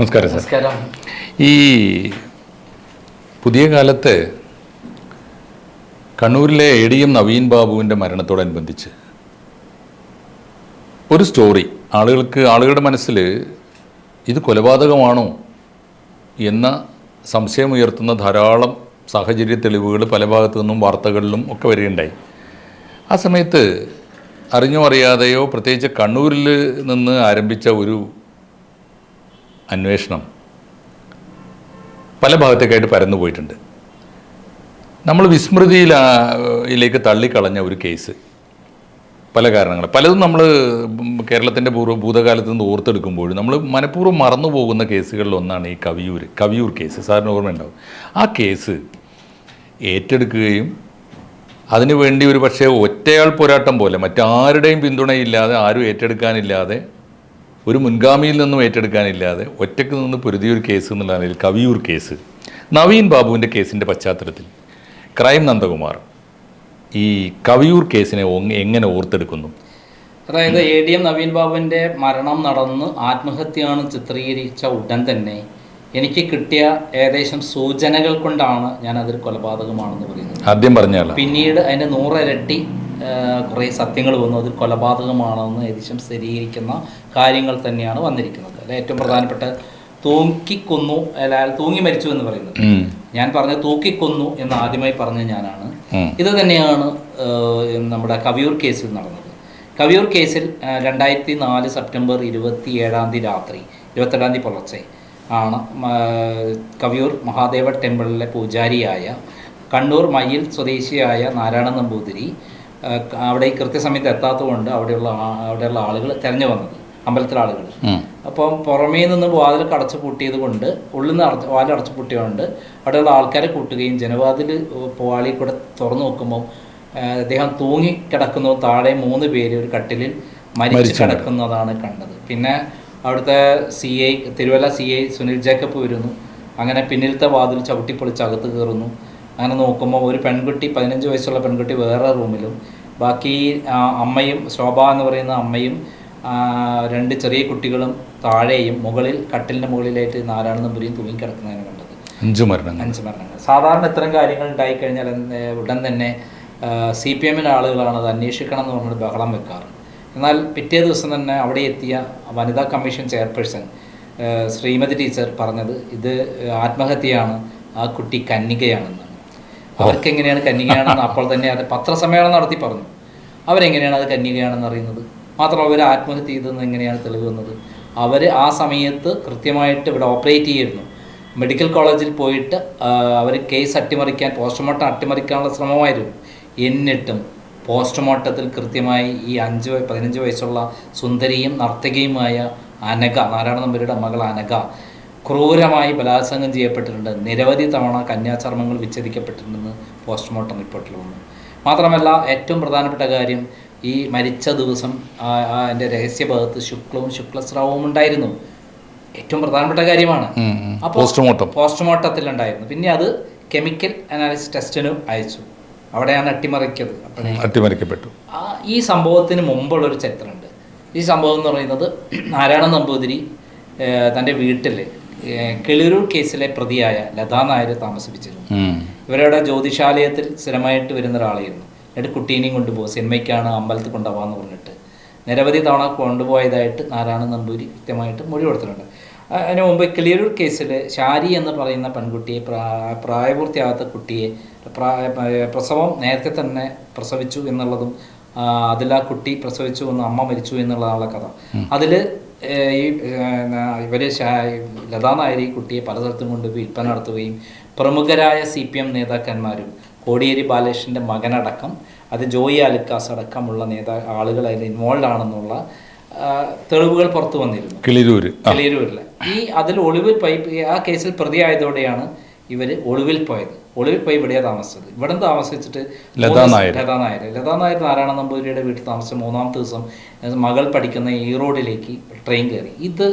നമസ്കാരം സാർ ഈ പുതിയ കാലത്ത് കണ്ണൂരിലെ എ ഡി എം നവീൻ ബാബുവിന്റെ മരണത്തോടനുബന്ധിച്ച് ഒരു സ്റ്റോറി. ആളുകൾക്ക് ആളുകളുടെ മനസ്സിൽ ഇത് കൊലപാതകമാണോ എന്ന സംശയമുയർത്തുന്ന ധാരാളം സാഹചര്യ തെളിവുകൾ പല ഭാഗത്തു നിന്നും വാർത്തകളിലും ഒക്കെ വരികയുണ്ടായി. ആ സമയത്ത് അറിഞ്ഞോ അറിയാതെയോ പ്രത്യേകിച്ച് കണ്ണൂരിൽ നിന്ന് ആരംഭിച്ച ഒരു അന്വേഷണം പല ഭാഗത്തേക്കായിട്ട് പരന്നു പോയിട്ടുണ്ട്. നമ്മൾ വിസ്മൃതിയിലേക്ക് തള്ളിക്കളഞ്ഞ ഒരു കേസ്. പല കാരണങ്ങൾ. പലതും നമ്മൾ കേരളത്തിന്റെ പൂർവ ഭൂതകാലത്ത് നിന്ന് ഓർത്തെടുക്കുമ്പോഴും നമ്മൾ മനഃപൂർവം മറന്നു പോകുന്ന കേസുകളിൽ ഒന്നാണ് ഈ കവിയൂർ കവിയൂർ കേസ്. സാറിന് ഓർമ്മയുണ്ടാവും ആ കേസ് ഏറ്റെടുക്കുകയും അതിനുവേണ്ടി ഒരു പക്ഷേ ഒറ്റയാൾ പോരാട്ടം പോലെ മറ്റാരുടെയും പിന്തുണയില്ലാതെ ആരും ഏറ്റെടുക്കാനില്ലാതെ ഒരു മുൻഗാമിയിൽ നിന്നും ഏറ്റെടുക്കാനില്ലാതെ ഒറ്റയ്ക്ക് നിന്ന് പൊരുതിയൊരു കേസ് എന്നുള്ള നിലയിൽ കവിയൂർ കേസ്. നവീൻ ബാബുവിന്റെ കേസിന്റെ പശ്ചാത്തലത്തിൽ ക്രൈം നന്ദകുമാർ ഈ കവിയൂർ കേസിനെ എങ്ങനെ ഓർത്തെടുക്കുന്നു? അതായത് എ ഡി എം നവീൻ ബാബുവിന്റെ മരണം നടന്ന് ആത്മഹത്യയാണ് ചിത്രീകരിച്ച ഉടൻ തന്നെ എനിക്ക് കിട്ടിയ ഏകദേശം സൂചനകൾ കൊണ്ടാണ് ഞാൻ അതൊരു കൊലപാതകമാണെന്ന് പറയുന്നത്. ആദ്യം പറഞ്ഞാൽ പിന്നീട് അതിന്റെ നൂറിരട്ടി കുറേ സത്യങ്ങൾ വന്നു. അതിൽ കൊലപാതകമാണെന്ന് ഏകദേശം സ്ഥിരീകരിക്കുന്ന കാര്യങ്ങൾ തന്നെയാണ് വന്നിരിക്കുന്നത്. അതിൽ ഏറ്റവും പ്രധാനപ്പെട്ട തൂക്കിക്കൊന്നു അല്ല തൂങ്ങി മരിച്ചു എന്ന് പറയുന്നത്. ഞാൻ പറഞ്ഞ തൂക്കിക്കൊന്നു എന്ന് ആദ്യമായി പറഞ്ഞ ഞാനാണ്. ഇത് തന്നെയാണ് നമ്മുടെ കവിയൂർ കേസിൽ നടന്നത്. കവിയൂർ കേസിൽ രണ്ടായിരത്തി നാല് സെപ്റ്റംബർ ഇരുപത്തി ഏഴാം തീയതി രാത്രി ഇരുപത്തെട്ടാം തീയതി പുലർച്ചെ ആണ് കവിയൂർ മഹാദേവ ടെമ്പിളിലെ പൂജാരിയായ കണ്ണൂർ മയ്യിൽ സ്വദേശിയായ നാരായണ നമ്പൂതിരി അവിടെ ഈ കൃത്യസമയത്ത് എത്താത്തതുകൊണ്ട് അവിടെയുള്ള അവിടെയുള്ള ആളുകൾ തെരഞ്ഞു വന്നത് അമ്പലത്തിലെ ആളുകൾ. അപ്പം പുറമേ നിന്ന് വാതിൽ അടച്ചു പൂട്ടിയത് കൊണ്ട് ഉള്ളിൽ നിന്ന് അടച്ച് വാതിൽ അടച്ചു പൂട്ടിയതുകൊണ്ട് അവിടെയുള്ള ആൾക്കാരെ കൂട്ടുകയും ജനവാതിൽ പോവാളി കൂടെ തുറന്നു നോക്കുമ്പോൾ അദ്ദേഹം തൂങ്ങി കിടക്കുന്നു താഴെ മൂന്ന് പേര് ഒരു കട്ടിലിൽ മരിച്ചു കിടക്കുന്നതാണ് കണ്ടത്. പിന്നെ അവിടുത്തെ C I Thiruvalla C I Sunil Jacob വരുന്നു. അങ്ങനെ പിന്നിലത്തെ വാതിൽ ചവിട്ടിപ്പൊളിച്ച് അകത്ത് കയറുന്നു. അങ്ങനെ നോക്കുമ്പോൾ ഒരു പെൺകുട്ടി പതിനഞ്ച് വയസ്സുള്ള പെൺകുട്ടി വേറെ റൂമിലും ബാക്കി അമ്മയും ശോഭ എന്ന് പറയുന്ന അമ്മയും രണ്ട് ചെറിയ കുട്ടികളും താഴെയും മുകളിൽ കട്ടിലിന്റെ മുകളിലായിട്ട് നാരായണ നമ്പൂരിയും തൂങ്ങിക്കിടക്കുന്നതാണ് കണ്ടത്. അഞ്ച് മരണങ്ങൾ. അഞ്ച് മരണങ്ങൾ. സാധാരണ ഇത്തരം കാര്യങ്ങൾ ഉണ്ടായിക്കഴിഞ്ഞാൽ ഉടൻ തന്നെ സി പി എമ്മിന്റെ ആളുകളാണ് അത് അന്വേഷിക്കണം എന്ന് പറഞ്ഞിട്ട് ബഹളം വെക്കാറ്. എന്നാൽ പിറ്റേ ദിവസം തന്നെ അവിടെ എത്തിയ വനിതാ കമ്മീഷൻ ചെയർപേഴ്സൺ ശ്രീമതി ടീച്ചർ പറഞ്ഞത് ഇത് ആത്മഹത്യയാണ് ആ കുട്ടി കന്യകയാണെന്നാണ് അവർക്ക് എങ്ങനെയാണ് കന്യകയാണെന്ന് അപ്പോൾ തന്നെ അത് പത്രസമ്മേളനം നടത്തി പറഞ്ഞു. അവരെങ്ങനെയാണ് അത് കന്യകയാണെന്ന് അറിയുന്നത്? മാത്രമല്ല അവർ ആത്മഹത്യ ചെയ്തതെന്ന് എങ്ങനെയാണ് തെളിവ് വന്നത്? അവർ ആ സമയത്ത് കൃത്യമായിട്ട് ഇവിടെ ഓപ്പറേറ്റ് ചെയ്യുന്നു മെഡിക്കൽ കോളേജിൽ പോയിട്ട് അവർ കേസ് അട്ടിമറിക്കാൻ പോസ്റ്റ്മോർട്ടം അട്ടിമറിക്കാനുള്ള ശ്രമമായിരുന്നു. എന്നിട്ടും പോസ്റ്റ്മോർട്ടത്തിൽ കൃത്യമായി ഈ അഞ്ച് പതിനഞ്ച് വയസ്സുള്ള സുന്ദരിയും നർത്തകിയുമായ അനഘ നാരായണ നമ്പൂരിയുടെ മകൾ അനഘ ക്രൂരമായി ബലാത്സംഗം ചെയ്യപ്പെട്ടിട്ടുണ്ട്. നിരവധി തവണ കന്യാചർമ്മങ്ങൾ വിച്ഛേദിക്കപ്പെട്ടിട്ടുണ്ടെന്ന് പോസ്റ്റ്മോർട്ടം റിപ്പോർട്ടിൽ വന്നു. മാത്രമല്ല ഏറ്റവും പ്രധാനപ്പെട്ട കാര്യം ഈ മരിച്ച ദിവസം എന്റെ രഹസ്യഭാഗത്ത് ശുക്ലവും ശുക്ലസ്രാവവും ഉണ്ടായിരുന്നു. ഏറ്റവും പ്രധാനപ്പെട്ട കാര്യമാണ്. പോസ്റ്റ്മോർട്ടം. പോസ്റ്റ്മോർട്ടത്തിൽ ഉണ്ടായിരുന്നു പിന്നെ അത് കെമിക്കൽ അനാലിസിസ് ടെസ്റ്റിനും അയച്ചു. അവിടെയാണ് അട്ടിമറിക്കത്. അട്ടിമറിക്കപ്പെട്ടു. ആ ഈ സംഭവത്തിന് മുമ്പുള്ളൊരു ചരിത്രമുണ്ട്. ഈ സംഭവം എന്ന് പറയുന്നത് നാരായണ നമ്പൂതിരി തന്റെ വീട്ടിൽ കിളിരൂർ കേസിലെ പ്രതിയായ ലതാ നായർ താമസിപ്പിച്ചിരുന്നു. ഇവരുടെ ജ്യോതിഷാലയത്തിൽ സ്ഥിരമായിട്ട് വരുന്ന ഒരാളായിരുന്നു എന്നിട്ട് കുട്ടീനെയും കൊണ്ടുപോകും സിനിമയ്ക്കാണ് അമ്പലത്തിൽ കൊണ്ടുപോകാന്ന് പറഞ്ഞിട്ട്. നിരവധി തവണ കൊണ്ടുപോയതായിട്ട് നാരായണ നമ്പൂരി കൃത്യമായിട്ട് മൊഴി കൊടുത്തിട്ടുണ്ട്. അതിന് മുമ്പ് കിളിയരൂർ കേസിൽ ഷാരി എന്ന് പറയുന്ന പെൺകുട്ടിയെ പ്രാ- പ്രായപൂർത്തിയാകാത്ത കുട്ടിയെ പ്രായ- പ്രസവം നേരത്തെ തന്നെ പ്രസവിച്ചു എന്നുള്ളതും അതിലാ അതിൽ ആ കുട്ടി പ്രസവിച്ചു എന്ന് അമ്മ മരിച്ചു എന്നുള്ളതാണ് കഥ. അതിൽ ഈ ഇവർ ലതാ നായർ ഈ കുട്ടിയെ പലതരത്തും കൊണ്ട് വിൽപ്പന നടത്തുകയും പ്രമുഖരായ സി പി എം നേതാക്കന്മാരും കോടിയേരി ബാലകൃഷ്ണന്റെ മകനടക്കം അത് ജോയി അലുക്കാസ് അടക്കമുള്ള നേതാ ആളുകൾ അതിൽ ഇൻവോൾവ് ആണെന്നുള്ള തെളിവുകൾ പുറത്തു വന്നിരുന്നു. കിളിരൂര്. ആ. ഈ അതിൽ ഒളിവിൽ പൈപ്പ് ആ കേസിൽ പ്രതിയായതോടെയാണ് ഇവർ ഒളിവിൽ പോയത്. ഒളിവിൽ പോയി ഇവിടെയാണ് താമസിച്ചത്. ഇവിടെ താമസിച്ചിട്ട്? ലതാ നായർ. ലതാ നായർ ലതാ നായർ നാരായണ നമ്പൂതിരിയുടെ വീട്ടിൽ താമസിച്ച മൂന്നാമത്തെ ദിവസം മകൾ പഠിക്കുന്ന ഈ റോഡിലേക്ക് ട്രെയിൻ കയറി. ഇത്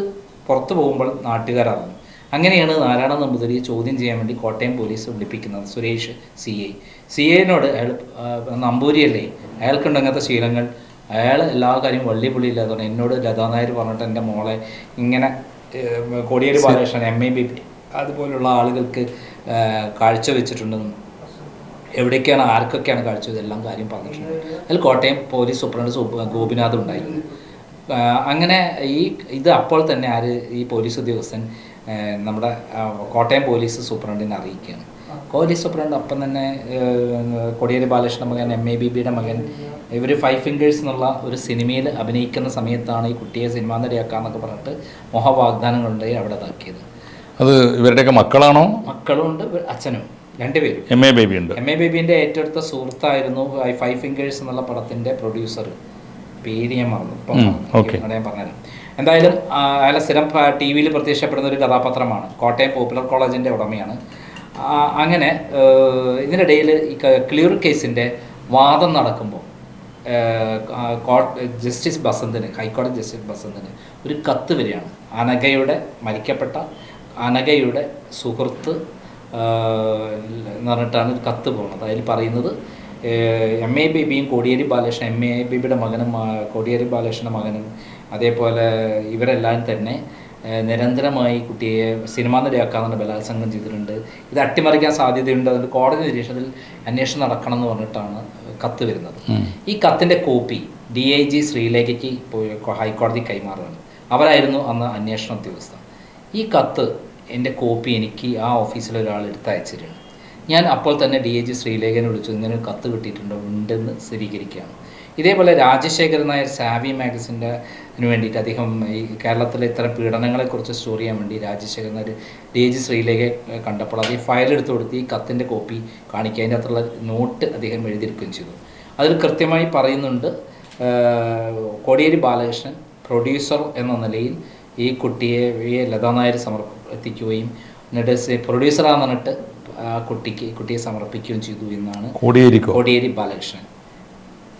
പുറത്തു പോകുമ്പോൾ നാട്ടുകാരാകുന്നു അങ്ങനെയാണ് നാരായണ നമ്പൂതിരിയെ ചോദ്യം ചെയ്യാൻ വേണ്ടി കോട്ടയം പോലീസ് വിളിപ്പിക്കുന്നത് സുരേഷ് സി ഐ. സി ഐനോട് അയാൾ നമ്പൂരിയല്ലേ അയാൾക്കുണ്ട് അങ്ങനത്തെ ശീലങ്ങൾ? അയാൾ എല്ലാ കാര്യവും വള്ളി പുള്ളി ഇല്ലാതെ എന്നോട് ലതാ നായർ പറഞ്ഞിട്ട് എന്റെ മോളെ ഇങ്ങനെ Kodiyeri Balakrishnan M A B അതുപോലുള്ള ആളുകൾക്ക് കാഴ്ച കാഴ്ചവെച്ചിട്ടുണ്ടെന്നും എവിടേക്കാണ് ആർക്കൊക്കെയാണ് കാഴ്ച ഇതെല്ലാം കാര്യം പറഞ്ഞിട്ടുണ്ട്. അതിൽ കോട്ടയം പോലീസ് സൂപ്രണ്ട് ഗോപിനാഥ് ഉണ്ടായിരുന്നു. അങ്ങനെ ഈ ഇത് അപ്പോൾ തന്നെ ആര് ഈ പോലീസ് ഉദ്യോഗസ്ഥൻ നമ്മുടെ കോട്ടയം പോലീസ് സൂപ്രണ്ടിനെ അറിയിക്കുകയാണ്. പോലീസ് സൂപ്രണ്ട് അപ്പം തന്നെ കോടിയേരി ബാലകൃഷ്ണൻ മകൻ എം എ ബി ബിയുടെ മകൻ ഇവർ ഫൈവ് ഫിംഗേഴ്സ് എന്നുള്ള ഒരു സിനിമയിൽ അഭിനയിക്കുന്ന സമയത്താണ് ഈ കുട്ടിയെ സിനിമാ നടിയാക്കാന്നൊക്കെ പറഞ്ഞിട്ട് മോഹവാഗ്ദാനങ്ങളുണ്ടായി അവിടെ ഇതാക്കിയത്. അത് ഇവരുടെയൊക്കെ മക്കളാണോ? മക്കളുണ്ട് അച്ഛനും രണ്ടുപേരും എം എ ബേബി ഉണ്ട്. എം എ ബേബിന്റെ ഏറ്റവും അടുത്ത സുഹൃത്തായിരുന്നു ഫൈവ് ഫിംഗേഴ്സ് എന്നുള്ള പടത്തിന്റെ പ്രൊഡ്യൂസർ പേര് ഞാൻ മറന്നു. ഇപ്പം ഞാൻ പറഞ്ഞുതരാം എന്തായാലും അയാളെ സ്ഥിരം ടി വിയിൽ പ്രത്യക്ഷപ്പെടുന്ന ഒരു കഥാപാത്രമാണ്. കോട്ടയം പോപ്പുലർ കോളേജിന്റെ ഉടമയാണ്. അങ്ങനെ ഇതിനിടയിൽ ഈ ക്ലിയർ കേസിന്റെ വാദം നടക്കുമ്പോൾ ജസ്റ്റിസ് ബസന്തിന് ഹൈക്കോടതി ജസ്റ്റിസ് ബസന്തിന് ഒരു കത്ത് വരികയാണ്. അനഘയുടെ മരിക്കപ്പെട്ട അനഘയുടെ സുഹൃത്ത് എന്ന് പറഞ്ഞിട്ടാണ് ഒരു കത്ത് പോകുന്നത്. അതിൽ പറയുന്നത് എം എ ബേബിയും കോടിയേരി ബാലകൃഷ്ണൻ എം എ ബേബിയുടെ മകനും കോടിയേരി ബാലകൃഷ്ണന്റെ മകനും അതേപോലെ ഇവരെല്ലാം തന്നെ നിരന്തരമായി കുട്ടിയെ സിനിമാ നടിയാക്കാനുള്ള ബലാത്സംഗം ചെയ്തിട്ടുണ്ട്. ഇത് അട്ടിമറിക്കാൻ സാധ്യതയുണ്ട്. അതുകൊണ്ട് കോടതി നിരീക്ഷണത്തിൽ അന്വേഷണം നടക്കണം എന്ന് പറഞ്ഞിട്ടാണ് കത്ത് വരുന്നത്. ഈ കത്തിന്റെ കോപ്പി ഡി ഐ ജി ശ്രീലേഖയ്ക്ക് ഹൈക്കോടതി കൈമാറുകയാണ്. അവരായിരുന്നു അന്ന് അന്വേഷണ ഉദ്യോഗസ്ഥ ഈ കത്ത് എന്റെ കോപ്പി എനിക്ക് ആ ഓഫീസിൽ ഒരാൾ എടുത്ത് അയച്ചിരുന്നു ഞാൻ അപ്പോൾ തന്നെ ഡി എ ജി ശ്രീലേഖനെ വിളിച്ചു. ഇങ്ങനെ ഒരു കത്ത് കിട്ടിയിട്ടുണ്ടോ. ഉണ്ടെന്ന് സ്ഥിരീകരിക്കുകയാണ്. ഇതേപോലെ രാജശേഖരൻ നായർ സാവി മാഗസിന്റെ വേണ്ടിയിട്ട് അദ്ദേഹം ഈ കേരളത്തിലെ ഇത്തരം പീഡനങ്ങളെക്കുറിച്ച് സ്റ്റോറി ചെയ്യാൻ വേണ്ടി Rajasekharan Nair D A G Sreelekha കണ്ടപ്പോൾ അദ്ദേഹം ഫയൽ എടുത്തു കൊടുത്ത് ഈ കത്തിന്റെ കോപ്പി കാണിക്കുക. അതിന്റെ അകത്തുള്ള നോട്ട് അദ്ദേഹം എഴുതിയിരിക്കുകയും ചെയ്തു. അതിൽ കൃത്യമായി പറയുന്നുണ്ട് കോടിയേരി ബാലകൃഷ്ണൻ പ്രൊഡ്യൂസർ എന്ന നിലയിൽ ഈ കുട്ടിയെ ലതാ നായർ സമർപ്പിക്കുകയും എന്നിട്ട് സെ- പ്രൊഡ്യൂസറാന്ന് പറഞ്ഞിട്ട് ആ കുട്ടിക്ക് കുട്ടിയെ സമർപ്പിക്കുകയും ചെയ്തു എന്നാണ് കോടിയേരി കോടിയേരി ബാലകൃഷ്ണൻ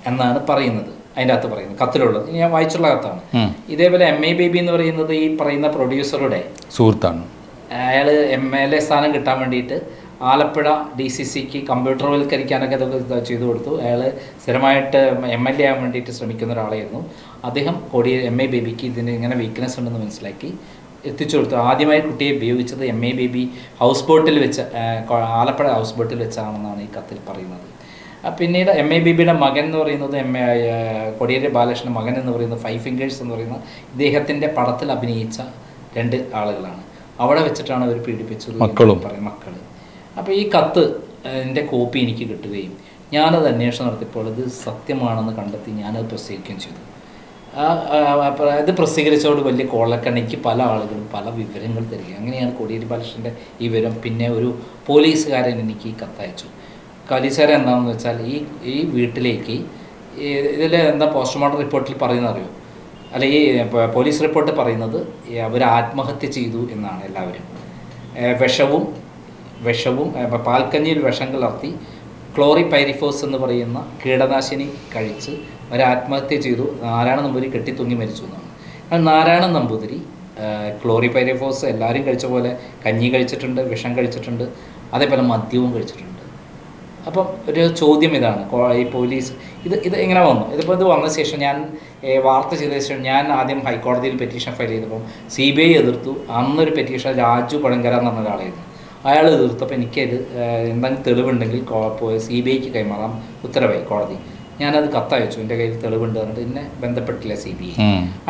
എന്നാണ് പറയുന്നത്. അതിന്റെ അകത്ത് പറയുന്നത്. കത്തിലുള്ളത്. ഇനി ഞാൻ വായിച്ചുള്ള കത്താണ്. ഇതേപോലെ എം എ ബേബി എന്ന് പറയുന്നത് ഈ പറയുന്ന പ്രൊഡ്യൂസറുടെ സുഹൃത്താണ്. അയാൾ എം എൽ എ സ്ഥാനം കിട്ടാൻ വേണ്ടിയിട്ട് ആലപ്പുഴ ഡി സി സിക്ക് കമ്പ്യൂട്ടർവൽക്കരിക്കാനൊക്കെ ഇതൊക്കെ ചെയ്തു കൊടുത്തു. അയാൾ സ്ഥിരമായിട്ട് എം എൽ എ ആകാൻ വേണ്ടിയിട്ട് ശ്രമിക്കുന്ന ഒരാളായിരുന്നു. അദ്ദേഹം കോടിയേരി എം എ ബേബിക്ക് ഇതിന് ഇങ്ങനെ വീക്ക്നെസ് ഉണ്ടെന്ന് മനസ്സിലാക്കി. എത്തിച്ചു കൊടുത്തു. ആദ്യമായി കുട്ടിയെ ഉപയോഗിച്ചത് എം എ ബേബി ഹൗസ് ബോട്ടിൽ വെച്ച് ആലപ്പുഴ ഹൗസ് ബോട്ടിൽ വെച്ചാണെന്നാണ് ഈ കത്തിൽ പറയുന്നത്. പിന്നീട് എം എ ബേബിയുടെ മകൻ എന്ന് പറയുന്നത് എം എ കൊടിയേരി ബാലകൃഷ്ണൻ മകൻ എന്ന് പറയുന്നത് ഫൈവ് ഫിംഗേഴ്സ് എന്ന് പറയുന്ന ഇദ്ദേഹത്തിന്റെ പടത്തിൽ അഭിനയിച്ച രണ്ട് ആളുകളാണ്. അവിടെ വെച്ചിട്ടാണ് അവർ പീഡിപ്പിച്ചത് മക്കളും. പറയും മക്കൾ അപ്പോൾ ഈ കത്ത് എന്റെ കോപ്പി എനിക്ക് കിട്ടുകയും ഞാനത് അന്വേഷണം നടത്തിയപ്പോൾ ഇത് സത്യമാണെന്ന് കണ്ടെത്തി ഞാനത് പ്രസിദ്ധീകരിക്കുകയും ചെയ്തു. ഇത് പ്രസിദ്ധീകരിച്ചതോട് വലിയ കോളക്കണിക്ക് പല ആളുകളും പല വിവരങ്ങൾ തരിക അങ്ങനെയാണ് കോടിയേരി ബാലകൃഷ്ണന്റെ ഈ വിവരം പിന്നെ ഒരു പോലീസുകാരൻ എനിക്ക് ഈ കത്തയച്ചു പോലീസുകാരൻ എന്താണെന്ന് വെച്ചാൽ ഈ ഈ വീട്ടിലേക്ക് ഇതിൽ എന്താ പോസ്റ്റ്മോർട്ടം റിപ്പോർട്ടിൽ പറയുന്നത് അറിയോ? അല്ല ഈ പോലീസ് റിപ്പോർട്ട് പറയുന്നത് അവർ ആത്മഹത്യ ചെയ്തു എന്നാണ് എല്ലാവരും. വിഷവും വിഷവും പാൽക്കഞ്ഞിയിൽ വിഷം കലർത്തി ക്ലോറി പൈരിഫോസ് എന്ന് പറയുന്ന കീടനാശിനി കഴിച്ച് അവർ ആത്മഹത്യ ചെയ്തു. നാരായണ നമ്പൂതിരി കെട്ടിത്തൂങ്ങി മരിച്ചു എന്നാണ്. എന്നാൽ നാരായണ നമ്പൂതിരി ക്ലോറിപൈരിഫോസ് എല്ലാവരും കഴിച്ച പോലെ കഞ്ഞി കഴിച്ചിട്ടുണ്ട് വിഷം കഴിച്ചിട്ടുണ്ട് അതേപോലെ മദ്യവും കഴിച്ചിട്ടുണ്ട്. അപ്പം ഒരു ചോദ്യം ഇതാണ്. ഈ പോലീസ് ഇത് ഇത് ഇങ്ങനെ വന്നു. ഇതിപ്പോൾ ഇത് വന്ന ശേഷം ഞാൻ വാർത്ത ചെയ്ത ശേഷം ഞാൻ ആദ്യം ഹൈക്കോടതിയിൽ പെറ്റീഷൻ ഫയൽ ചെയ്തപ്പം സി ബി ഐ എതിർത്തു. അന്നൊരു പെറ്റീഷൻ രാജു പഴങ്കര എന്ന് പറഞ്ഞ ഒരാളായിരുന്നു. അയാൾ എതിർത്തപ്പോൾ എനിക്കത് എന്തെങ്കിലും തെളിവുണ്ടെങ്കിൽ സി ബി ഐക്ക് കൈമാറാം. ഉത്തരവായി കോടതി. ഞാനത് കത്തയച്ചു. എന്റെ കയ്യിൽ തെളിവുണ്ട് പറഞ്ഞിട്ട് എന്നെ ബന്ധപ്പെട്ടില്ല സി ബി ഐ.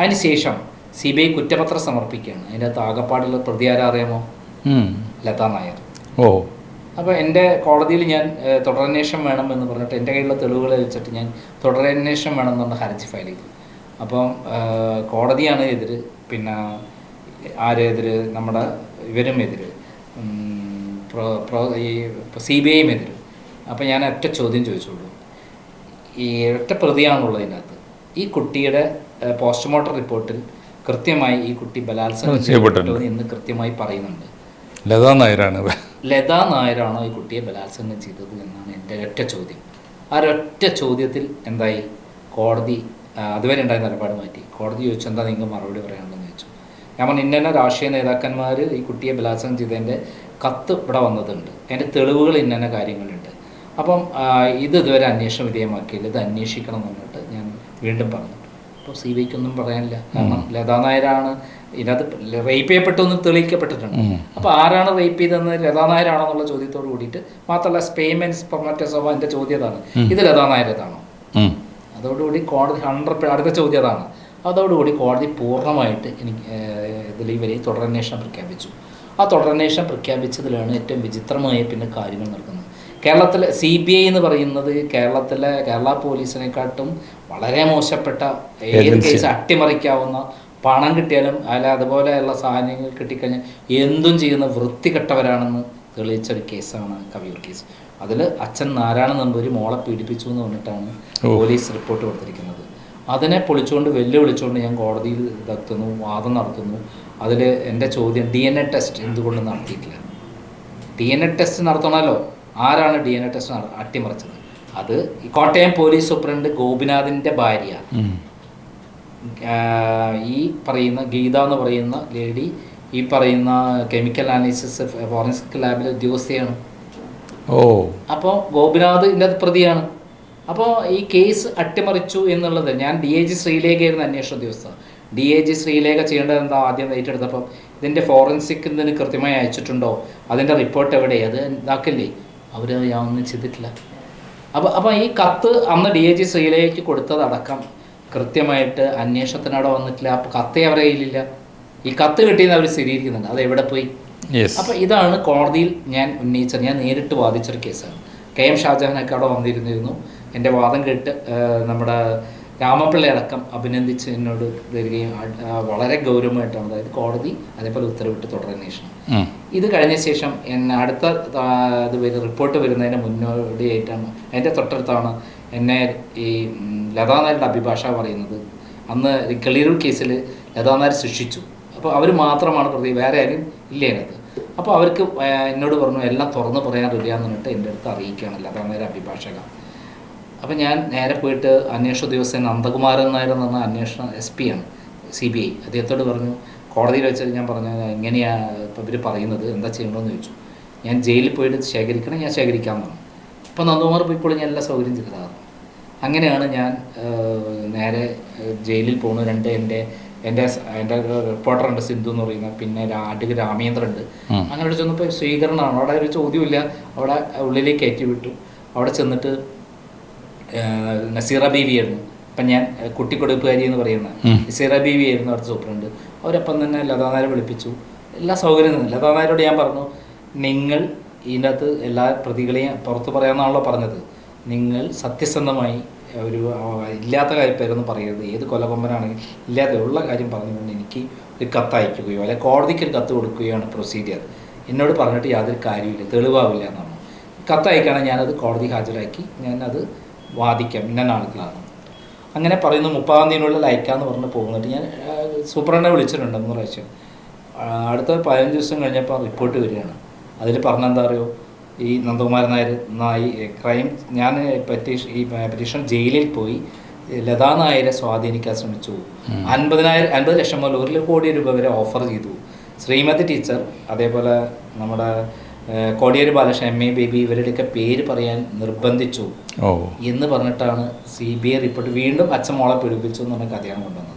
അതിനുശേഷം അതിന് ശേഷം സി ബി ഐ കുറ്റപത്രം സമർപ്പിക്കുകയാണ്. അതിന്റെ അകത്ത് ആകപ്പാടുള്ള പ്രതി അറിയാമോ? ലതാ നായർ. ഓ. അപ്പോൾ എന്റെ കോടതിയിൽ ഞാൻ തുടരന്വേഷണം വേണം എന്ന് പറഞ്ഞിട്ട് എന്റെ കയ്യിലുള്ള തെളിവുകൾ വെച്ചിട്ട് ഞാൻ തുടരന്വേഷണം വേണം എന്ന് പറഞ്ഞ ഹർജി ഫയൽ ചെയ്തു. അപ്പം കോടതിയാണ് എതിര് പിന്നെ ആരെതിര് നമ്മുടെ ഇവരും എതിര് ഈ സി ബി ഐയും എതിര്. അപ്പോൾ ഞാൻ ഒറ്റ ചോദ്യം ചോദിച്ചോളൂ ഈ ഒറ്റ പ്രതിയാണുള്ളത് ഇതിനകത്ത് ഈ കുട്ടിയുടെ പോസ്റ്റ്മോർട്ടം റിപ്പോർട്ടിൽ കൃത്യമായി ഈ കുട്ടി ബലാത്സംഗം. ചെയ്യപ്പെട്ടു എന്ന് കൃത്യമായി പറയുന്നുണ്ട്. ലതാ നായരാണ്. ലതാ നായരാണോ ഈ കുട്ടിയെ ബലാത്സംഗം ചെയ്തത് എന്നാണ് എന്റെ ഒറ്റ ചോദ്യം. ആ ഒരൊറ്റ ചോദ്യത്തിൽ എന്തായി? കോടതി അതുവരെ ഉണ്ടായ നിലപാട് മാറ്റി. കോടതി ചോദിച്ചു എന്താ നിങ്ങൾ മറുപടി പറയാനുള്ളതെന്ന് ചോദിച്ചു. ഞാൻ പറഞ്ഞു ഇന്ന രാഷ്ട്രീയ നേതാക്കന്മാർ ഈ കുട്ടിയെ ബലാത്സംഗം ചെയ്തതിന്റെ കത്ത് ഇവിടെ വന്നതുണ്ട്. അതിന്റെ തെളിവുകൾ ഇന്ന കാര്യങ്ങളുണ്ട്. അപ്പം ഇത് ഇതുവരെ അന്വേഷണ വിധേയമാക്കിയില്ല. ഇത് അന്വേഷിക്കണം എന്നിട്ട് ഞാൻ വീണ്ടും പറഞ്ഞു. അപ്പോൾ സി ബിക്കൊന്നും പറയാനില്ല. കാരണം ലതാ നായരാണ് ഇതിനകത്ത് റേപ്പ് ചെയ്യപ്പെട്ടു എന്ന് തെളിയിക്കപ്പെട്ടിട്ടുണ്ട്. അപ്പോൾ ആരാണ് റേപ്പ് ചെയ്തതെന്ന് ലതാ നായരാണോ എന്നുള്ള ചോദ്യത്തോട് കൂടിയിട്ട് മാത്രമല്ല പേയ്മെന്റ്സ് പെർമറ്റസ് എന്റെ ചോദ്യം അതാണ്. ഇത് ലതാ നായരതാണോ. അതോടുകൂടി കോടതി ഹൺഡ്രഡ് അടുത്ത ചോദ്യം അതാണ്. അതോടുകൂടി കോടതി പൂർണമായിട്ട് എനിക്ക് ഇതിൽ ഇവരെ തുടരന്വേഷണം പ്രഖ്യാപിച്ചു. ആ തുടരന്വേഷണം പ്രഖ്യാപിച്ചതിലാണ് ഏറ്റവും വിചിത്രമായ പിന്നെ കാര്യങ്ങൾ നടക്കുന്നത്. കേരളത്തിലെ സി ബി ഐ എന്ന് പറയുന്നത് കേരളത്തിലെ കേരള പോലീസിനെക്കാട്ടും വളരെ മോശപ്പെട്ട ഏത്. കേസ് അട്ടിമറിക്കാവുന്ന പണം കിട്ടിയാലും അല്ല അതുപോലെയുള്ള സാധനങ്ങൾ കിട്ടിക്കഴിഞ്ഞാൽ എന്തും ചെയ്യുന്ന വൃത്തികെട്ടവരാണെന്ന് തെളിയിച്ചൊരു കേസാണ് കവിയൂർ കേസ്. അതിൽ അച്ഛൻ നാരായണ നമ്പൂരി മോളെ പീഡിപ്പിച്ചു എന്ന് പറഞ്ഞിട്ടാണ്. പോലീസ് റിപ്പോർട്ട് കൊടുത്തിരിക്കുന്നത്. അതിനെ പൊളിച്ചുകൊണ്ട് വെല്ലുവിളിച്ചുകൊണ്ട് ഞാൻ കോടതിയിൽ ഇതെത്തുന്നു വാദം നടത്തുന്നു. അതിൽ എന്റെ ചോദ്യം ഡി എൻ എ ടെസ്റ്റ് എന്തുകൊണ്ട് നടത്തിയിട്ടില്ല? ഡി എൻ എ ടെസ്റ്റ് നടത്തണമല്ലോ. ആരാണ് ഡി എൻ എ ടെസ്റ്റ് അട്ടിമറിച്ചത്? അത് കോട്ടയം പോലീസ് സൂപ്രണ്ട് ഗോപിനാഥിന്റെ ഭാര്യ. ഈ പറയുന്ന ഗീത എന്ന് പറയുന്ന ലേഡി ഈ പറയുന്ന കെമിക്കൽ അനാലിസിസ് ഫോറൻസിക് ലാബിലെ ഉദ്യോഗസ്ഥയാണ്. ഓ. അപ്പോൾ ഗോപിനാഥ് ഇതിന്റെ പ്രതിയാണ്. അപ്പോൾ ഈ കേസ് അട്ടിമറിച്ചു എന്നുള്ളത് ഞാൻ ഡി എ ജി ശ്രീലേഖയായിരുന്നു അന്വേഷണ ഉദ്യോഗസ്ഥ ഡി എ ജി ശ്രീലേഖ ചെയ്യേണ്ടത് എന്താ ആദ്യം ഏറ്റെടുത്തപ്പം ഇതിന്റെ ഫോറൻസിക് ഇതിന് കൃത്യമായി അയച്ചിട്ടുണ്ടോ? അതിന്റെ റിപ്പോർട്ട് എവിടെ അത് ഇതാക്കില്ലേ? അവർ യാതൊന്നും ഒന്നും ചെയ്തിട്ടില്ല. അപ്പോൾ അപ്പോൾ ഈ കത്ത് അന്ന് ഡി എ ജി ശ്രീലേക്ക് കൊടുത്തതടക്കം കൃത്യമായിട്ട് അന്വേഷണത്തിനവിടെ വന്നിട്ടില്ല. അപ്പോൾ കത്തേ അവരുടെ കയ്യിലില്ല. ഈ കത്ത് കിട്ടിയെന്ന് അവർ സ്ഥിരീകരിക്കുന്നുണ്ട്. അത് എവിടെ പോയി? അപ്പം അപ്പോൾ ഇതാണ് കോടതിയിൽ ഞാൻ ഉന്നയിച്ച ഞാൻ നേരിട്ട് വാദിച്ചൊരു കേസാണ്. കെ എം ഷാജഹാനൊക്കെ അവിടെ വന്നിരുന്നിരുന്നു. എന്റെ വാദം കേട്ട് നമ്മുടെ രാമപിള്ള അടക്കം അഭിനന്ദിച്ച് എന്നോട് തരികയും വളരെ ഗൗരവമായിട്ടാണ്. അതായത് കോടതി അതേപോലെ ഉത്തരവിട്ട് തുടരന്വേഷണം. ഇത് കഴിഞ്ഞ ശേഷം എന്നെ അടുത്ത ഇത് വരും റിപ്പോർട്ട് വരുന്നതിന് മുന്നോടിയായിട്ടാണ്. അതിന്റെ തൊട്ടടുത്താണ് എന്നെ ഈ ലതാനാരുടെ അഭിഭാഷ പറയുന്നത്. അന്ന് കളിയൂർ കേസിൽ ലതാ നായർ ശിക്ഷിച്ചു. അപ്പോൾ അവർ മാത്രമാണ് പ്രതി വേറെ ആരും ഇല്ല അതിനകത്ത്. അപ്പോൾ അവർക്ക് എന്നോട് പറഞ്ഞു എല്ലാം തുറന്ന് പറയാൻ റെഡിയാന്ന് പറഞ്ഞിട്ട് എന്റെ അടുത്ത് അറിയിക്കുകയാണ് ലതാ നായർ അഭിഭാഷക അപ്പോൾ ഞാൻ നേരെ പോയിട്ട് അന്വേഷണ ഉദ്യോഗസ്ഥൻ നന്ദകുമാരൻ നായർ എന്ന് പറഞ്ഞ അന്വേഷണ എസ് പി ആണ് സി ബി ഐ. അദ്ദേഹത്തോട് പറഞ്ഞു കോടതിയിൽ വെച്ചിട്ട് ഞാൻ പറഞ്ഞു എങ്ങനെയാണ് ഇപ്പോൾ ഇവർ പറയുന്നത്? എന്താ ചെയ്യണമെന്ന് ചോദിച്ചു. ഞാൻ ജയിലിൽ പോയിട്ട് ശേഖരിക്കണം ഞാൻ ശേഖരിക്കാമെന്ന് പറഞ്ഞു. അപ്പോൾ നന്ദകുമാർ പോയിക്കോളും ഞാൻ എല്ലാ സൗകര്യം ചെയ്തതാണ് അങ്ങനെയാണ് ഞാൻ നേരെ ജയിലിൽ പോകുന്നത് രണ്ട് എന്റെ എന്റെ എന്റെ റിപ്പോർട്ടറുണ്ട് സിന്ധു എന്ന് പറയുന്ന പിന്നെ രാഡിക രാമേന്ദ്രണ്ട് അങ്ങനെ അവിടെ ചെന്നപ്പോൾ സ്വീകരണമാണ്. അവിടെ ഒരു ചോദ്യമില്ല അവിടെ ഉള്ളിലേക്ക് കയറ്റി വിട്ടു. അവിടെ ചെന്നിട്ട് നസീറ ബീവിയായിരുന്നു അപ്പം ഞാൻ കുട്ടിക്കൊടുപ്പുകാരി എന്ന് പറയുന്ന. നസീറ ബീവിയായിരുന്നു അവിടുത്തെ സൂപ്രണ്ട്. അവരപ്പം തന്നെ ലതാനാരെ വിളിപ്പിച്ചു. എല്ലാ സൗകര്യം തന്നെ. ലതാനാരോട് ഞാൻ പറഞ്ഞു നിങ്ങൾ ഇതിന്റെ അകത്ത് എല്ലാ പ്രതികളെയും പുറത്ത് പറയാമെന്നാണല്ലോ പറഞ്ഞത്. നിങ്ങൾ സത്യസന്ധമായി ഒരു ഇല്ലാത്ത കാര്യം പേരൊന്നും പറയരുത്. ഏത് കൊലകൊമ്പനാണെങ്കിൽ ഇല്ലാതെ ഉള്ള കാര്യം പറഞ്ഞുകൊണ്ട് എനിക്ക് ഒരു കത്ത് അയക്കുകയോ അല്ലെങ്കിൽ കോടതിക്ക് ഒരു കത്ത് കൊടുക്കുകയാണ് പ്രൊസീജിയർ എന്നോട് പറഞ്ഞിട്ട് യാതൊരു കാര്യമില്ല തെളിവാവില്ല എന്നാണ്. കത്ത് അയക്കുകയാണെങ്കിൽ ഞാനത് കോടതി ഹാജരാക്കി ഞാനത് വാദിക്കാം. ഇന്ന നാളുകളാണ്. അങ്ങനെ പറയുന്നു മുപ്പതാം തീയതിനുള്ളിൽ അയക്കാമെന്ന് പറഞ്ഞ് പോകുന്നിട്ട് ഞാൻ സൂപ്രണ്ടെ വിളിച്ചിട്ടുണ്ട് മൂന്ന് പ്രാവശ്യം. അടുത്ത പതിനഞ്ച് ദിവസം കഴിഞ്ഞപ്പോൾ റിപ്പോർട്ട് വരികയാണ്. അതിൽ പറഞ്ഞെന്താ അറിയോ? ഈ നന്ദകുമാരൻ നായർ നായി ക്രൈം ഞാൻ പെറ്റീഷൻ ഈ പെറ്റീഷൻ ജയിലിൽ പോയി ലതാ നായരെ സ്വാധീനിക്കാൻ ശ്രമിച്ചു. അൻപതിനായിരം അൻപത് ലക്ഷം മുതൽ ഒരു കോടി രൂപ വരെ ഓഫർ ചെയ്തു. ശ്രീമതി ടീച്ചർ അതേപോലെ നമ്മുടെ കോടിയേരി ബാലകൃഷ്ണൻ എം എ ബേബി ഇവരുടെയൊക്കെ പേര് പറയാൻ നിർബന്ധിച്ചു എന്ന് പറഞ്ഞിട്ടാണ് സി ബി ഐ റിപ്പോർട്ട് വീണ്ടും അച്ഛൻ മോളെ പീഡിപ്പിച്ചു എന്ന് പറഞ്ഞ കഥയാണ് കൊണ്ടുവന്നത്.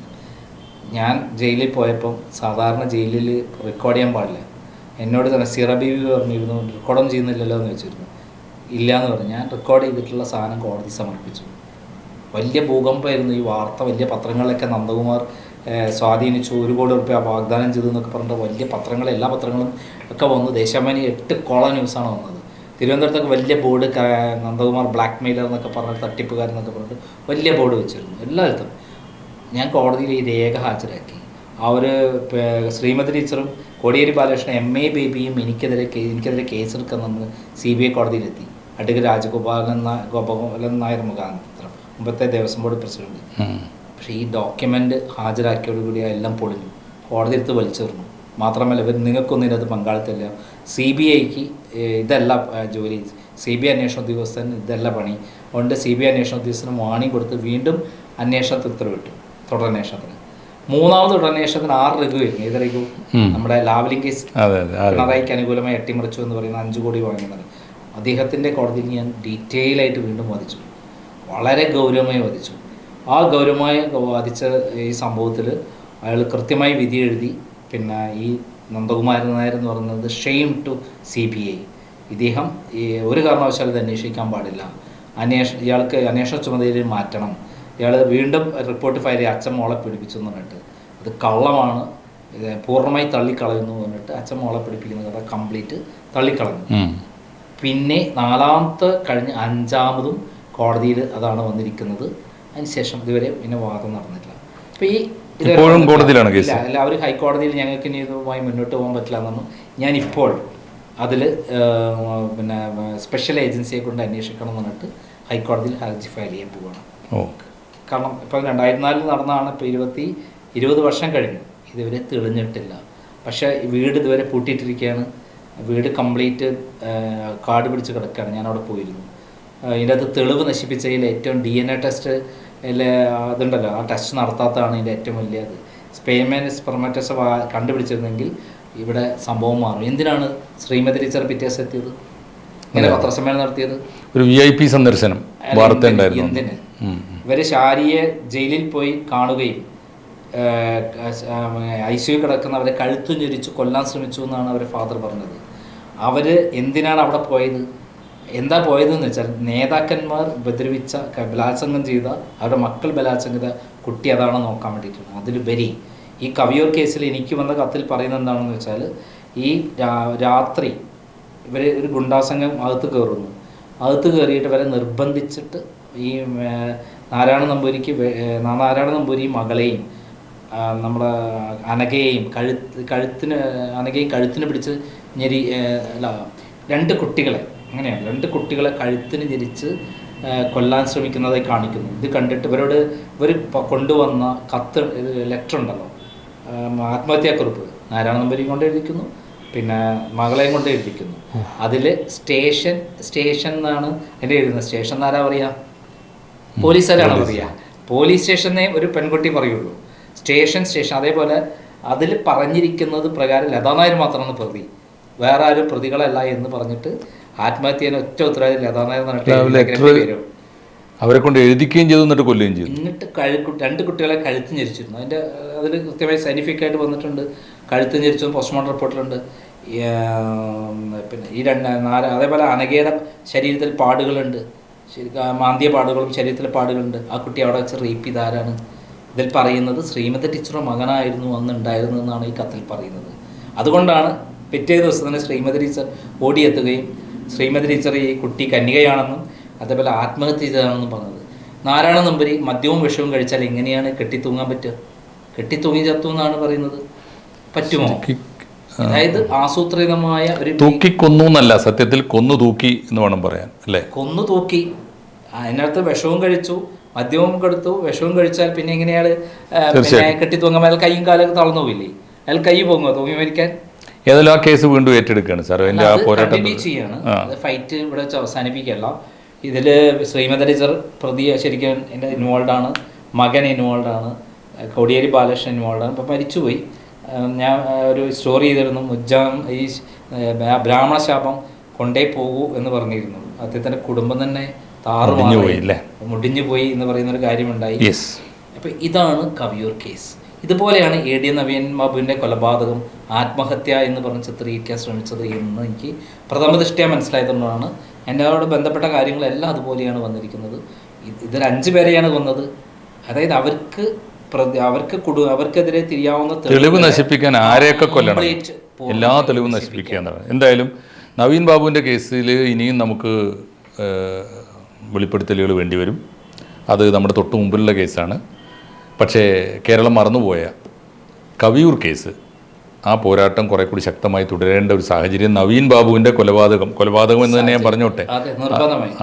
ഞാൻ ജയിലിൽ പോയപ്പം സാധാരണ ജയിലിൽ റെക്കോർഡ് ചെയ്യാൻ പാടില്ല. എന്നോട് തന്നെ സിറ ബീവി പറഞ്ഞിരുന്നു റെക്കോർഡൊന്നും ചെയ്യുന്നില്ലല്ലോ എന്ന് വെച്ചിരുന്നു ഇല്ല എന്ന് പറഞ്ഞു. ഞാൻ റെക്കോർഡ് ചെയ്തിട്ടുള്ള സാധനം കോടതി സമർപ്പിച്ചു. വലിയ ഭൂകമ്പമായിരുന്നു ഈ വാർത്ത. വലിയ പത്രങ്ങളിലൊക്കെ നന്ദകുമാർ സ്വാധീനിച്ചു. ഒരു കോടി റുപ്യ വാഗ്ദാനം ചെയ്തു എന്നൊക്കെ പറഞ്ഞിട്ട് വലിയ പത്രങ്ങൾ എല്ലാ പത്രങ്ങളും ഒക്കെ വന്നു ദേശാഭിമാനി എട്ട് കോള ന്യൂസാണ് വന്നത്. തിരുവനന്തപുരത്തൊക്കെ വലിയ ബോർഡ് നന്ദകുമാർ ബ്ലാക്ക് മെയിലർ എന്നൊക്കെ പറഞ്ഞിട്ട് തട്ടിപ്പുകാരെന്നൊക്കെ പറഞ്ഞിട്ട് വലിയ ബോർഡ് വെച്ചിരുന്നു. എല്ലായിടത്തും. ഞാൻ കോടതിയിൽ ഈ രേഖ ഹാജരാക്കി. അവർ ശ്രീമതി ടീച്ചറും കോടിയേരി ബാലകൃഷ്ണൻ എം എ ബേബിയും എനിക്കെതിരെ എനിക്കെതിരെ കേസെടുക്കാൻ നമ്മൾ സി ബി ഐ കോടതിയിലെത്തി. അഡ്വക്കേറ്റ് രാജഗോപാലൻ ഗോപാലൻ നായർ മുഖാന്തരം. മുമ്പത്തെ ദേവസ്വം ബോർഡ് പ്രസിഡന്റ്. പക്ഷേ ഈ ഡോക്യുമെന്റ് ഹാജരാക്കിയോടുകൂടി എല്ലാം പൊളിഞ്ഞു. കോടതി എടുത്ത് വലിച്ചെറിഞ്ഞു. മാത്രമല്ല ഇവർ നിങ്ങൾക്കൊന്നും ഇതിനകത്ത് പങ്കാളിത്തമില്ല. സി ബി ഐക്ക് ഇതല്ല ജോലി. സി ബി ഐ അന്വേഷണ ഉദ്യോഗസ്ഥൻ ഇതല്ല പണി. അതുകൊണ്ട് സി ബി ഐ അന്വേഷണ ഉദ്യോഗസ്ഥന് വാണിംഗ് കൊടുത്ത് വീണ്ടും അന്വേഷണത്തിന് ഉത്തരവിട്ടു തുടരന്വേഷണത്തിന് മൂന്നാമത് തുടരന്വേഷണത്തിന് ആറ് രഘു വരുന്നു. ഏത് രഘു നമ്മുടെ ലാവലിംഗ് കേസ് പിണറായിക്ക് അനുകൂലമായി അട്ടിമറിച്ചു എന്ന് പറയുന്ന അഞ്ചു കോടി വാങ്ങുന്നത് അദ്ദേഹത്തിന്റെ കോടതിയിൽ ഞാൻ ഡീറ്റെയിൽ ആയിട്ട് വീണ്ടും വാദിച്ചു. വളരെ ഗൗരവമായി വാദിച്ചു. ആ ഗൗരവമായി വാദിച്ച ഈ സംഭവത്തിൽ അയാൾ കൃത്യമായി വിധി എഴുതി പിന്നെ ഈ നന്ദകുമാരൻ നായർ എന്ന് പറയുന്നത് shame to C B I ഇദ്ദേഹം ഈ ഒരു കാരണവശാലും ഇത് അന്വേഷിക്കാൻ പാടില്ല. അന്വേഷ ഇയാൾക്ക് അന്വേഷണ ചുമതലയിൽ മാറ്റണം. ഇയാൾ വീണ്ടും റിപ്പോർട്ട് ഫയൽ ചെയ്ത് അച്ഛൻ മോളെ പിടിപ്പിച്ചു എന്ന് പറഞ്ഞിട്ട്. അത് കള്ളമാണ്. പൂർണമായി തള്ളിക്കളയുന്നു പറഞ്ഞിട്ട് അച്ഛൻ മോളെ പിടിപ്പിക്കുന്ന കഥ കംപ്ലീറ്റ് തള്ളിക്കളഞ്ഞു. പിന്നെ നാലാമത്തെ കഴിഞ്ഞ് അഞ്ചാമതും കോടതിയിൽ അതാണ് വന്നിരിക്കുന്നത്. അതിനുശേഷം ഇതുവരെ പിന്നെ വാദം നടന്നിട്ടില്ല. അപ്പോൾ ഈ ഇപ്പോഴും. കോടതിയിലാണ് കേസ്? അല്ല അവർ ഹൈക്കോടതിയിൽ ഞങ്ങൾക്ക് ഇനി ഇതുമായി മുന്നോട്ട് പോകാൻ പറ്റില്ല എന്നൊന്നും ഞാൻ ഇപ്പോൾ അതിൽ പിന്നെ സ്പെഷ്യൽ ഏജൻസിയെ കൊണ്ട് അന്വേഷിക്കണം എന്ന് പറഞ്ഞിട്ട് ഹൈക്കോടതിയിൽ ഹർജി ഫയൽ ചെയ്യാൻ പോവുകയാണ് കാരണം ഇപ്പം രണ്ടായിരത്തി നാലിൽ നടന്നതാണ് ഇപ്പോൾ ഇരുപത്തി ഇരുപത് വർഷം കഴിഞ്ഞു. ഇതുവരെ തെളിഞ്ഞിട്ടില്ല. പക്ഷേ വീട് ഇതുവരെ പൂട്ടിയിട്ടിരിക്കുകയാണ്. വീട് കംപ്ലീറ്റ് കാട് പിടിച്ച് കിടക്കുകയാണ്. ഞാൻ അവിടെ പോയിരുന്നു. ഇതിന്റെ അകത്ത് തെളിവ് നശിപ്പിച്ചതിൽ ഏറ്റവും ഡി എൻ എ ടെസ്റ്റ് അതുണ്ടല്ലോ ആ ടെസ്റ്റ് നടത്താത്തതാണ് ഇതിന്റെ ഏറ്റവും വലിയ അത് സ്പെയ്മൻ സ്പെർമറ്റസ് കണ്ടുപിടിച്ചിരുന്നെങ്കിൽ ഇവിടെ സംഭവം മാറും. എന്തിനാണ് ശ്രീമതി ടീച്ചർ പിറ്റേ ദിവസം എത്തിയത്? ഇങ്ങനെ പത്രസമ്മേളനം നടത്തിയത്? ഒരു വി ഐ പി സന്ദർശനം എന്തിന്? ഇവർ ഷാരിയെ ജയിലിൽ പോയി കാണുകയും ഐ സി യു കിടക്കുന്ന അവരെ കഴുത്തു ഞെരിച്ച് കൊല്ലാൻ ശ്രമിച്ചു എന്നാണ് അവരെ ഫാദർ പറഞ്ഞത്. അവർ എന്തിനാണ് അവിടെ പോയത്? എന്താ പോയതെന്ന് വെച്ചാൽ നേതാക്കന്മാർ ഉപദ്രവിച്ച ബലാത്സംഗം ചെയ്ത അവരുടെ മക്കൾ ബലാത്സംഗം ചെയ്ത കുട്ടി അതാണ് നോക്കാൻ വേണ്ടിയിട്ടാണ് അതിലുപരി ഈ കവിയൂർ കേസിൽ എനിക്ക് വന്ന കത്തിൽ പറയുന്നത് എന്താണെന്ന് വെച്ചാൽ ഈ രാത്രി ഇവർ ഒരു ഗുണ്ടാസംഘം അകത്ത് കയറുന്നു. അകത്ത് കയറിയിട്ട് വരെ നിർബന്ധിച്ചിട്ട് ഈ നാരായണ നമ്പൂരിക്ക് നാരായണ നമ്പൂരി മകളെയും നമ്മുടെ അനകയെയും കഴുത്ത് കഴുത്തിന് അനകയും കഴുത്തിന് പിടിച്ച് ഞെരി അല്ല രണ്ട് കുട്ടികളെ അങ്ങനെയാണ്. രണ്ട് കുട്ടികളെ കഴുത്തിന് ജനിച്ച് കൊല്ലാൻ ശ്രമിക്കുന്നതായി കാണിക്കുന്നു. ഇത് കണ്ടിട്ട് ഇവരോട് ഇവർ കൊണ്ടുവന്ന കത്ത് ലെറ്റർ ഉണ്ടല്ലോ. ആത്മഹത്യാക്കുറിപ്പ്. നാരായണ നമ്പരിയും കൊണ്ട് എഴുതിക്കുന്നു. പിന്നെ മകളെയും കൊണ്ട് എഴുതിക്കുന്നു. അതിൽ സ്റ്റേഷൻ സ്റ്റേഷൻ എന്നാണ് എന്റെ എഴുതുന്നത്. സ്റ്റേഷൻ എന്നാരാ പറയുക പോലീസുകാരാണ് പറയുക പോലീസ് സ്റ്റേഷനെ ഒരു പെൺകുട്ടി പറയുള്ളൂ. സ്റ്റേഷൻ സ്റ്റേഷൻ അതേപോലെ അതിൽ പറഞ്ഞിരിക്കുന്നത് പ്രകാരം ലതാനായർ മാത്രമാണ് പ്രതി. വേറെ ആരും പ്രതികളല്ല എന്ന് പറഞ്ഞിട്ട് ആത്മഹത്യയുടെ ഒറ്റ ഉത്തരവാദിത്തം. അവരെ കൊണ്ട് എഴുതിക്കുകയും ചെയ്തു എന്നിട്ട് കൊല്ലുകയും ചെയ്തു. എന്നിട്ട് രണ്ട് കുട്ടികളെ കഴുത്ത് ഞെരിച്ചിരുന്നു. അതിന്റെ അതിൽ കൃത്യമായി സയന്റിഫിക് ആയിട്ട് വന്നിട്ടുണ്ട്. കഴുത്ത് ഞെരിച്ചു പോസ്റ്റ്മോർട്ടം റിപ്പോർട്ടിലുണ്ട് പിന്നെ ഈ രണ്ട് നാല് അതേപോലെ അനഘയുടെ ശരീരത്തിൽ പാടുകളുണ്ട്. ശരിക്കും മാന്തിയ പാടുകളും ശരീരത്തിലെ പാടുകളുണ്ട്. ആ കുട്ടി അവിടെ വെച്ച് റേപ്പ് ചെയ്ത ആരാണ്? ഇതിൽ പറയുന്നത് ശ്രീമതി ടീച്ചറുടെ മകനായിരുന്നു അന്ന് ഉണ്ടായിരുന്നു എന്നാണ് ഈ കത്തിൽ പറയുന്നത്. അതുകൊണ്ടാണ് പിറ്റേ ദിവസം തന്നെ ശ്രീമതി ടീച്ചർ ഓടിയെത്തുകയും ശ്രീമതി ടീച്ചർ ഈ കുട്ടി കന്യകയാണെന്നും അതേപോലെ ആത്മഹത്യ ചെയ്തതാണെന്നും പറഞ്ഞത്. നാരായണ നമ്പരി മദ്യവും വിഷവും കഴിച്ചാൽ എങ്ങനെയാണ് കെട്ടിത്തൂങ്ങാൻ പറ്റുക? കെട്ടിത്തൂങ്ങി ചത്തു എന്നാണ് പറയുന്നത്. പറ്റുമോ? അതായത് ആസൂത്രിതമായ ഒരു തൂക്കി കൊന്നു എന്നല്ല സത്യത്തിൽ കൊന്നു തൂക്കി എന്ന് വേണം പറയാൻ അല്ലേ? കൊന്നു തൂക്കി. അതിനകത്ത് വിഷവും കഴിച്ചു മദ്യവും കെടുത്തു വിഷവും കഴിച്ചാൽ പിന്നെ എങ്ങനെയാണ് കെട്ടിത്തൂങ്ങാൻ പിന്നെ കെട്ടിത്തൂങ്ങുമ്പോൾ അയാൾ കൈയും കാലൊക്കെ തളർന്നു പോയില്ലേ അയാൾ കൈ പൊങ്ങുമോ തൂങ്ങി മരിക്കാൻ? ഏതായാലും ആ കേസ് വീണ്ടും ഏറ്റെടുക്കുകയാണ് സാർ അതിന്റെ ആ പോരാട്ടം ചെയ്യാണ്. ഫൈറ്റ് ഇവിടെ വെച്ച് അവസാനിപ്പിക്കല്ല ഇതിൽ ശ്രീമതി ടീച്ചർ പ്രതി ശരിക്കും എന്റെ ഇൻവോൾവ് ആണ്. മകൻ ഇൻവോൾവ് ആണ്. കോടിയേരി ബാലകൃഷ്ണൻ ഇൻവോൾവ് ആണ്. ഇപ്പം മരിച്ചുപോയി. ഞാൻ ഒരു സ്റ്റോറി ചെയ്തിരുന്നു. മുജ്ജാം ഈ ബ്രാഹ്മണ ശാപം കൊണ്ടേ പോകൂ എന്ന് പറഞ്ഞിരുന്നു. അദ്ദേഹത്തിന്റെ കുടുംബം തന്നെ താറുമാറി മുടിഞ്ഞു പോയി എന്ന് പറയുന്ന ഒരു കാര്യമുണ്ടായി. അപ്പോൾ ഇതാണ് കവിയൂർ കേസ് ഇതുപോലെയാണ് എ ഡി നവീൻ ബാബുവിന്റെ കൊലപാതകം ആത്മഹത്യ എന്ന് പറഞ്ഞ് ചിത്രീകരിക്കാൻ ശ്രമിച്ചത് എന്ന് എനിക്ക് പ്രഥമ ദൃഷ്ടിയാ മനസ്സിലായതുകൊണ്ടാണ് എന്നോട് ബന്ധപ്പെട്ട കാര്യങ്ങളെല്ലാം അതുപോലെയാണ് വന്നിരിക്കുന്നത്. ഇത് ഇതിൽ അഞ്ച് പേരെയാണ് കൊന്നത്. അതായത് അവർക്ക് അവർക്ക് കുടു അവർക്കെതിരെ തിരിയാവുന്ന തെളിവ് നശിപ്പിക്കാൻ ആരെയൊക്കെ കൊല്ലണം? എല്ലാ തെളിവും നശിപ്പിക്കുക എന്നാണ് എന്തായാലും നവീൻ ബാബുവിന്റെ കേസിൽ ഇനിയും നമുക്ക് വെളിപ്പെടുത്തലുകൾ വേണ്ടിവരും. അത് നമ്മുടെ തൊട്ട് മുമ്പിലുള്ള കേസാണ്. പക്ഷേ കേരളം മറന്നുപോയ കവിയൂർ കേസ് ആ പോരാട്ടം കുറെ കൂടി ശക്തമായി തുടരേണ്ട ഒരു സാഹചര്യം നവീൻ ബാബുവിന്റെ കൊലപാതകം കൊലപാതകം എന്ന് തന്നെ ഞാൻ പറഞ്ഞോട്ടെ.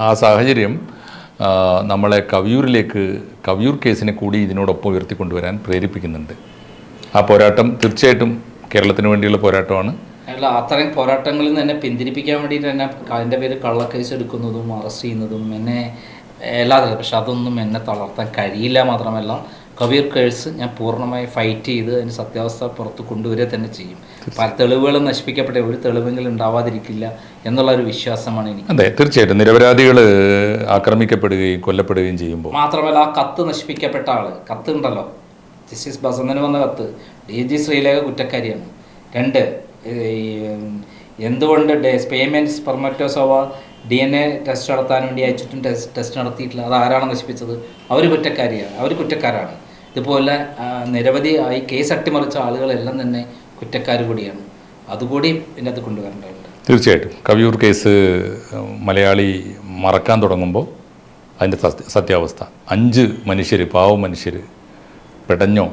ആ സാഹചര്യം നമ്മളെ കവിയൂരിലേക്ക് കവിയൂർ കേസിനെ കൂടി ഇതിനോടൊപ്പം ഉയർത്തിക്കൊണ്ടുവരാൻ പ്രേരിപ്പിക്കുന്നുണ്ട്. ആ പോരാട്ടം തീർച്ചയായിട്ടും കേരളത്തിന് വേണ്ടിയുള്ള പോരാട്ടമാണ്. അല്ല അത്തരം പോരാട്ടങ്ങളിൽ നിന്ന് എന്നെ പിന്തിരിപ്പിക്കാൻ വേണ്ടിയിട്ട് എന്നെ അതിന്റെ പേര് കള്ളക്കേസ് എടുക്കുന്നതും അറസ്റ്റ് ചെയ്യുന്നതും എന്നെ എല്ലാ പക്ഷെ അതൊന്നും എന്നെ തളർത്താൻ കഴിയില്ല മാത്രമല്ല. കബീർ കേഴ്സ് ഞാൻ പൂർണമായി ഫൈറ്റ് ചെയ്ത് അതിന് സത്യാവസ്ഥ പുറത്ത് കൊണ്ടുവരിക തന്നെ ചെയ്യും. പല തെളിവുകളും നശിപ്പിക്കപ്പെട്ട ഒരു തെളിവെങ്കിലും ഉണ്ടാവാതിരിക്കില്ല എന്നുള്ള ഒരു വിശ്വാസമാണ് എനിക്ക്. അതെ തീർച്ചയായിട്ടും. നിരപരാധികൾ ആക്രമിക്കപ്പെടുകയും കൊല്ലപ്പെടുകയും ചെയ്യുമ്പോൾ. മാത്രമല്ല ആ കത്ത് നശിപ്പിക്കപ്പെട്ട ആൾ കത്ത് ഉണ്ടല്ലോ. ജസ്റ്റിസ് ബസന്തന് വന്ന കത്ത്. ഡി ജി ശ്രീലേഖ കുറ്റക്കാരിയാണ്. രണ്ട് എന്തുകൊണ്ട് payment spermatozoa D N A test നടത്താൻ വേണ്ടി അയച്ചിട്ടും ടെസ്റ്റ് ടെസ്റ്റ് നടത്തിയിട്ടില്ല. അത് ആരാണ് നശിപ്പിച്ചത്? അവർ കുറ്റക്കാരിയാണ് അവർ കുറ്റക്കാരാണ്. ഇതുപോലെ നിരവധി ആയി കേസ് അട്ടിമറിച്ച ആളുകളെല്ലാം തന്നെ കുറ്റക്കാർ കൂടിയാണ്. അതുകൂടി ഇതിനകത്ത് കൊണ്ടുവരേണ്ടതുണ്ട്. തീർച്ചയായിട്ടും. കവിയൂർ കേസ് മലയാളി മറക്കാൻ തുടങ്ങുമ്പോൾ അതിന്റെ സത്യ സത്യാവസ്ഥ. അഞ്ച് മനുഷ്യർ പാവ മനുഷ്യർ പെടഞ്ഞോ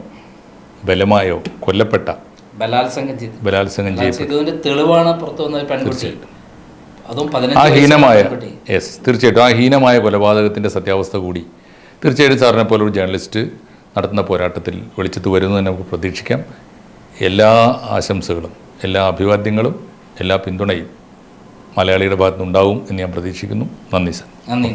ബലമായോ കൊല്ലപ്പെട്ട ബലാത്സംഗം ചെയ്തു. ബലാത്സംഗം ചെയ്തു തെളിവാണ് പുറത്തു വന്നത് പെൺകുട്ടി. അതും ആ പതിനഞ്ച് വയസ്സുള്ള ഹീനമായ പെൺകുട്ടി. യെസ് തീർച്ചയായിട്ടും. ആ ഹീനമായ കൊലപാതകത്തിന്റെ സത്യാവസ്ഥ കൂടി. തീർച്ചയായിട്ടും സാറിനെ പോലെ ഒരു ജേർണലിസ്റ്റ് നടത്തുന്ന പോരാട്ടത്തിൽ വെളിച്ചത്ത് വരുന്നു തന്നെ നമുക്ക് പ്രതീക്ഷിക്കാം. എല്ലാ ആശംസകളും എല്ലാ അഭിവാദ്യങ്ങളും എല്ലാ പിന്തുണയും മലയാളിയുടെ ഭാഗത്തുനിന്നുണ്ടാവും എന്ന് ഞാൻ പ്രതീക്ഷിക്കുന്നു. നന്ദി സർ. നന്ദി